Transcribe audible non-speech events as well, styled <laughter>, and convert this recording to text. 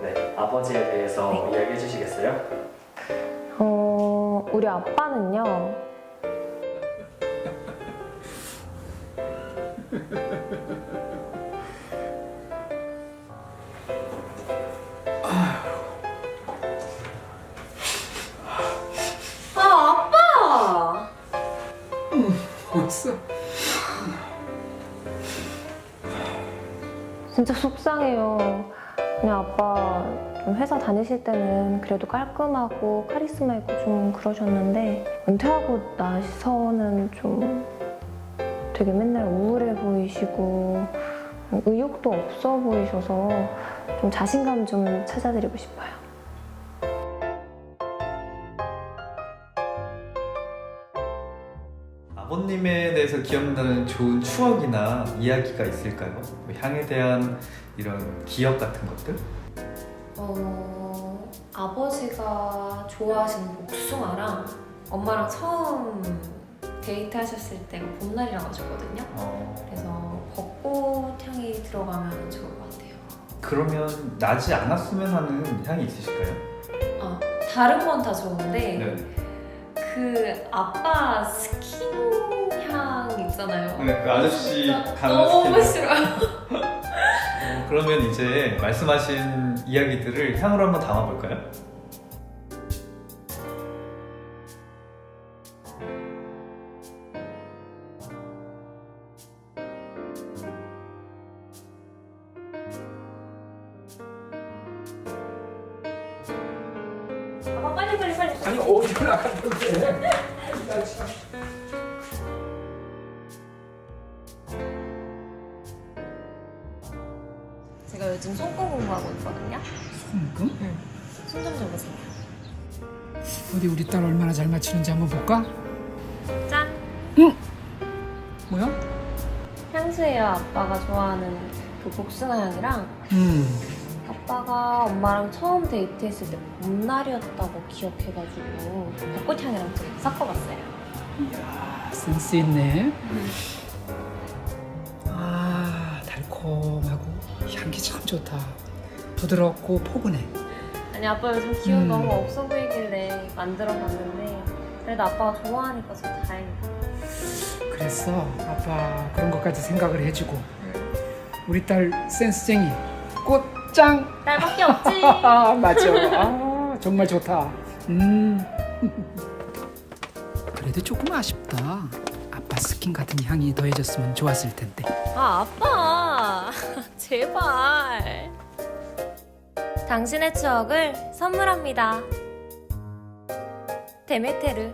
네, 아버지에 대해서 이야기해 주시겠어요? 어, 우리 아빠는요. 아 아빠! 왔어? 진짜 속상해요. 그냥 아빠 좀 회사 다니실 때는 그래도 깔끔하고 카리스마 있고 좀 그러셨는데 은퇴하고 나서는 좀 되게 맨날 우울해 보이시고 의욕도 없어 보이셔서 좀 자신감 좀 찾아드리고 싶어요. 아버님에 대해서 기억나는 좋은 추억이나 이야기가 있을까요? 뭐 향에 대한 이런 기억 같은 것들? 어 아버지가 좋아하시는 복숭아랑 엄마랑 처음 데이트하셨을 때가 봄날이라 가지거든요. 어, 그래서 벚꽃 향이 들어가면 좋을 것 같아요. 그러면 나지 않았으면 하는 향이 있으실까요? 아 다른 건 다 좋은데 네. 그 아빠 스킨 향 있잖아요. 네, 그 아저씨 가는 너무 스킨. 싫어요. 어, 그러면 이제 말씀하신 이야기들을 향으로 한번 담아볼까요? 아니 어디 나갔는데? 제가 요즘 손금 공부하고 있거든요. 손금? 손좀 잡으세요. 어디 우리 딸 얼마나 잘 맞추는지 한번 볼까? 짠. 뭐야? 향수예요. 아빠가 좋아하는 그 복숭아 향이랑 음. 아빠가 엄마랑 처음 데이트했을 때 봄날이었다고 기억해가지고 벚꽃 향이랑 좀 섞어봤어요. 이야 센스 있네. 아 달콤하고 향기 참 좋다. 부드럽고 포근해. 아니 아빠 요즘 기운 음. 너무 없어 보이길래 만들어봤는데 그래도 아빠가 좋아하니까 좀 다행이다. 그랬어. 아빠 그런 것까지 생각을 해주고 우리 딸 센스쟁이 꽃 장. 딸밖에 없지. 아 <laughs> 맞아. 아 정말 좋다. 음. <laughs> 그래도 조금 아쉽다. 아빠 스킨 같은 향이 더해졌으면 좋았을 텐데. 아 아빠 <laughs> 제발. 당신의 추억을 선물합니다. 데메테르.